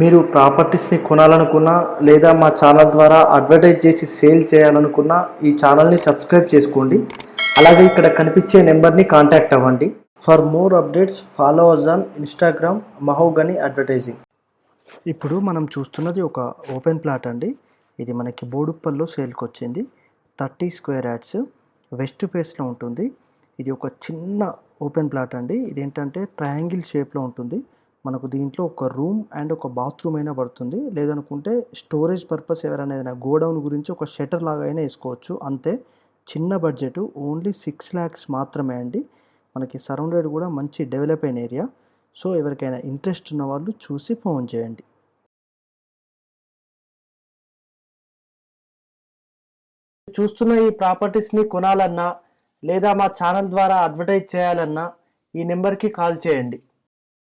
మీరు ప్రాపర్టీస్ని కొనాలనుకున్నా లేదా మా ఛానల్ ద్వారా అడ్వర్టైజ్ చేసి సేల్ చేయాలనుకున్నా ఈ ఛానల్ని సబ్స్క్రైబ్ చేసుకోండి. అలాగే ఇక్కడ కనిపించే నెంబర్ని కాంటాక్ట్ అవ్వండి. For more updates follow us on Instagram Mahogany advertising ఇప్పుడు మనం చూస్తున్నది ఒక ఓపెన్ ప్లాట్ అండి. ఇది మనకి బోడుప్పల్లో సేల్కి వచ్చింది. థర్టీ స్క్వేర్ యాడ్స్ వెస్ట్ ఫేస్లో ఉంటుంది. ఇది ఒక చిన్న ఓపెన్ ప్లాట్ అండి. ఇదేంటంటే ట్రయాంగిల్ షేప్లో ఉంటుంది. మనకు దీంట్లో ఒక రూమ్ అండ్ ఒక బాత్రూమ్ అయినా పడుతుంది. లేదనుకుంటే స్టోరేజ్ పర్పస్ ఎవరైనా ఏదైనా గోడౌన్ గురించి ఒక షటర్ లాగా అయినా వేసుకోవచ్చు. అంతే చిన్న బడ్జెట్ ఓన్లీ సిక్స్ ల్యాక్స్ మాత్రమే అండి. మనకి సరౌండెడ్ కూడా మంచి డెవలప్ అయిన ఏరియా. సో ఎవరికైనా ఇంట్రెస్ట్ ఉన్న వాళ్ళు చూసి ఫోన్ చేయండి. చూస్తున్న ఈ ప్రాపర్టీస్ని కొనాలన్నా లేదా మా ఛానల్ ద్వారా అడ్వర్టైజ్ చేయాలన్నా ఈ నెంబర్కి కాల్ చేయండి.